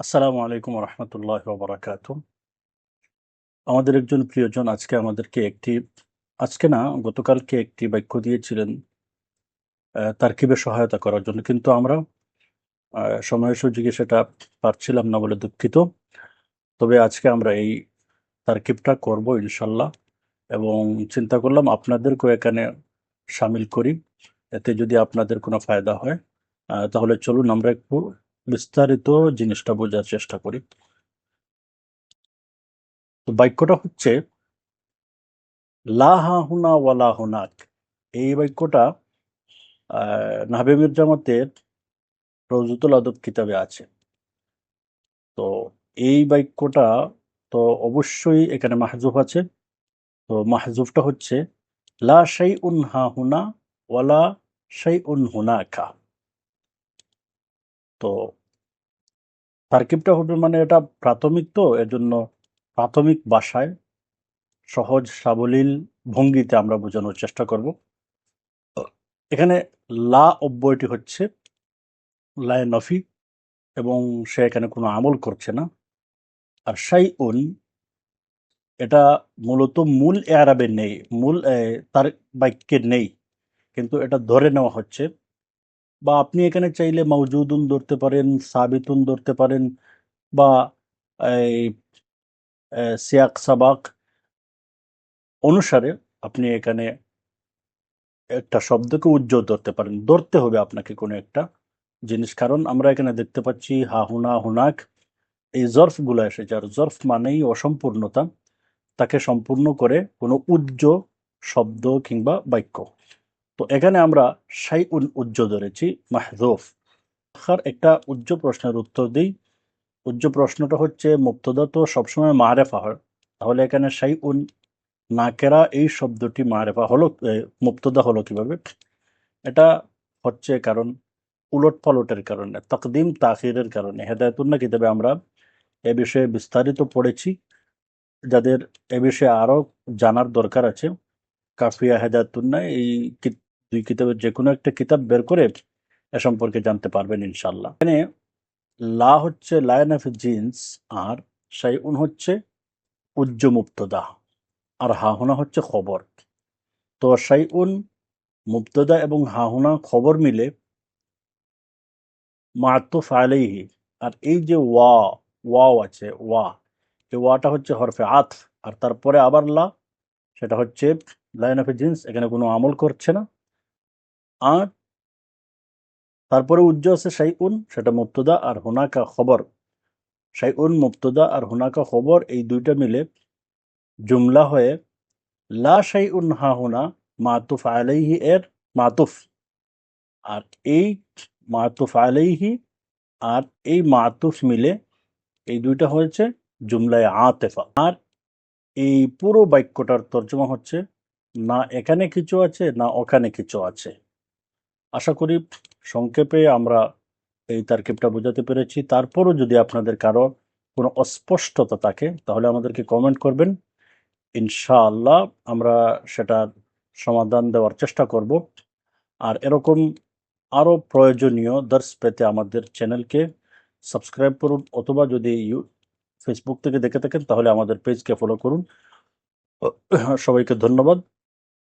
আসসালামু আলাইকুম রহমতুল্লাহ বারাকাত আমাদের একজন প্রিয়জন আজকে আমাদেরকে একটি, আজকে না গতকালকে একটি বাক্য দিয়েছিলেন তারকিবে সহায়তা করার জন্য। কিন্তু আমরা সময় সুযোগে সেটা পারছিলাম না বলে দুঃখিত। তবে আজকে আমরা এই তারকিবটা করব ইনশাল্লাহ এবং চিন্তা করলাম আপনাদেরকেও এখানে সামিল করি। এতে যদি আপনাদের কোনো ফায়দা হয় তাহলে চলুন আমরা একটু বিস্তারিত জিনিসটা বোঝার চেষ্টা করি। তো বাক্যটা হচ্ছে লা হা হুনা ওয়ালা হুনাক এই বাক্যটা নাহবে মির্জামতের রৌজুতুল আদব কিতাবে আছে। তো এই বাক্যটা তো অবশ্যই এখানে মাহজুফ আছে। তো মাহজুফটা হচ্ছে, লা শাই উন হা হুনা ওয়ালা শাই উন হুনাকা। তো তারকিবটা হবে মানে এটা প্রাথমিক তো এর জন্য প্রাথমিক ভাষায় সহজ সাবলীল ভঙ্গিতে আমরা বোঝানোর চেষ্টা করব। এখানে লা অব্যয়টি হচ্ছে লায় নফি এবং সে এখানে কোনো আমল করছে না। আর সাই উন এটা মূলত মূল এরাবে নেই, মূল তার বাক্যে নেই, কিন্তু এটা ধরে নেওয়া হচ্ছে বা আপনি এখানে চাইলে মৌজুদুন ধরতে পারেন, সাবিতুন ধরতে পারেন বা সিয়াক, সাবাক অনুসারে আপনি এখানে একটা শব্দকে উজ্জ্বল ধরতে পারেন। ধরতে হবে আপনাকে কোনো একটা জিনিস, কারণ আমরা এখানে দেখতে পাচ্ছি হা হুনা হুনাক এই জর্ফগুলো এসেছে আর জর্ফ মানেই অসম্পূর্ণতা। তাকে সম্পূর্ণ করে কোনো উজ্জ্ব শব্দ কিংবা বাক্য। তো এখানে আমরা সাই উন উজ্জ ধরেছি মাহজুফ আর একটা উজ্জ প্রশ্নের উত্তর দিই। উজ্জ প্রশ্নটা হচ্ছে মুক্তদা তো সবসময় মারেফা হয়। তাহলে এখানে সাই উন নাকেরা এই শব্দটি মারেফা হলো মুক্তদা হলো কীভাবে? এটা হচ্ছে কারণ উলট পালটের কারণে, তকদিম তাখিরের কারণে। হেদায়তুল্লাহ কিতাবে আমরা এ বিষয়ে বিস্তারিত পড়েছি। যাদের এ বিষয়ে আরও জানার দরকার আছে, কাফিয়া হেদায়তুল্লাহ এই দুই কিতাবের যে কোনো একটা কিতাব বের করে এ সম্পর্কে জানতে পারবেন ইনশাল্লাহ এখানে লা হচ্ছে লায়ন অফ জিন্স আর সাই উন হচ্ছে উজ্জ মুক্তদা আর হাহুনা হচ্ছে খবর। তো সাই উন মুক্তদা এবং হাহুনা খবর মিলে মাতুফ আলাইহি আর এই যে ওয়া, ওয়াও আছে, ওয়া এই ওয়াটা হচ্ছে হরফে আত আর তারপরে আবার লা, সেটা হচ্ছে লাইন অফ জিন্স, এখানে কোনো আমল করছে না। আর তারপরে উজ্জ আছে সাই উন সেটা মুক্তদা আর হুনাকা খবর। সাই উন মুক্তদা আর হুনাকা খবর, এই দুইটা মিলে জুমলা হয়ে লা সাই উন হা হোনা মাতুফ আলাইহি এর মাতুফ। আর এই মাতুফ আলাইহি আর এই মাতুফ মিলে এই দুইটা হয়েছে জুমলায় আতেফা। আর এই পুরো বাক্যটার তর্জমা হচ্ছে, না এখানে কিছু আছে, না ওখানে কিছু আছে। আশা করি সংক্ষেপে আমরা এই তারকিবটা বোঝাতে পেরেছি। তারপরও যদি আপনাদের কারও কোনো অস্পষ্টতা থাকে, তাহলে আমাদেরকে কমেন্ট করবেন। ইনশাআল্লাহ আমরা সেটার সমাধান দেওয়ার চেষ্টা করব। আর এরকম আরও প্রয়োজনীয় দর্শ পেতে আমাদের চ্যানেলকে সাবস্ক্রাইব করুন, অথবা যদি ইউ ফেসবুক থেকে দেখে থাকেন, তাহলে আমাদের পেজকে ফলো করুন। সবাইকে ধন্যবাদ।